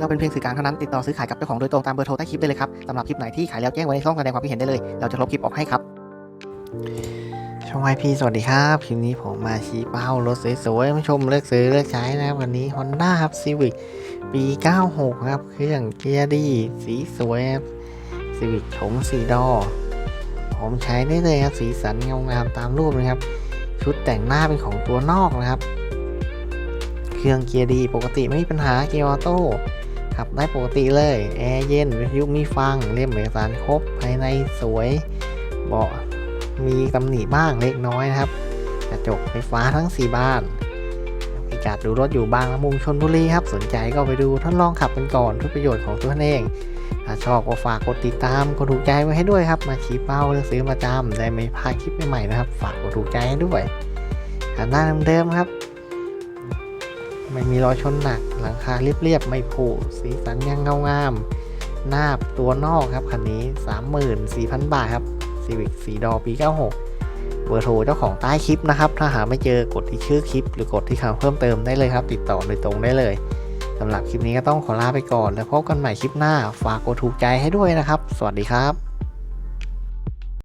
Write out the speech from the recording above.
เราเป็นเพียงสื่อกลางเท่านั้นติดต่อซื้อขายกับเจ้าของโดยตรงตามเบอร์โทรใต้คลิปได้เลยครับสำหรับคลิปไหนที่ขายแล้วแจ้งไว้ในช่องแสดงความคิดเห็นได้เลย เราจะลบคลิปออกให้ครับช่องไอพีสวัสดีครับ คลิปนี้ผมมาชี้เป้ารถสวยๆมาชมเลือกซื้อเลือกใช้นะครับวันนี้ Honda ครับ Civic ปี 96 ครับ เครื่องเกียร์ดี สีสวยครับ Civic โฉมสีดอ ผมใช้ได้เลยครับ สีสันเงางามตามรูปนะครับ ชุดแต่งหน้าเป็นของตัวนอกนะครับ เครื่องเกียร์ดีปกติไม่มีปัญหาเกียร์ออโต้ ขับได้ปกติเลย แอร์เย็นวิทยุมีฟังเล่มเอกสารครบ ภายในสวยเบาะมีตำหนิบ้างเล็กน้อยนะครับ กระจกไฟฟ้าทั้ง 4 บ้านพิกัดดูรถอยู่บางละมุงชนบุรีครับ สนใจก็ไปดูทดลองขับกันก่อนเพื่อประโยชน์ของตัวเองถ้าชอบก็ฝากกดติดตามกดถูกใจไว้ให้ด้วยครับ มาชี้เป้าเลือกซื้อประจำได้ไม่พลาดคลิปใหม่ๆนะครับ ฝากกดถูกใจให้ด้วยหันหน้าเดิมๆครับ ไม่มีรอยชนหนัก หลังคาเรียบๆ ไม่ผุสีสันยังเงางาม หน้าตัวนอกครับคันนี้ 34,000 บาทครับ Civic สีดอปี 96 เบอร์โทรเจ้าของใต้คลิปนะครับ ถ้าหาไม่เจอกดที่ชื่อคลิป หรือกดที่คำเพิ่มเติมได้เลยครับ ติดต่อโดยตรงได้เลยสำหรับคลิปนี้ก็ต้องขอลาไปก่อน แล้วพบกันใหม่คลิปหน้า ฝากกดถูกใจให้ด้วยนะครับ สวัสดีครับ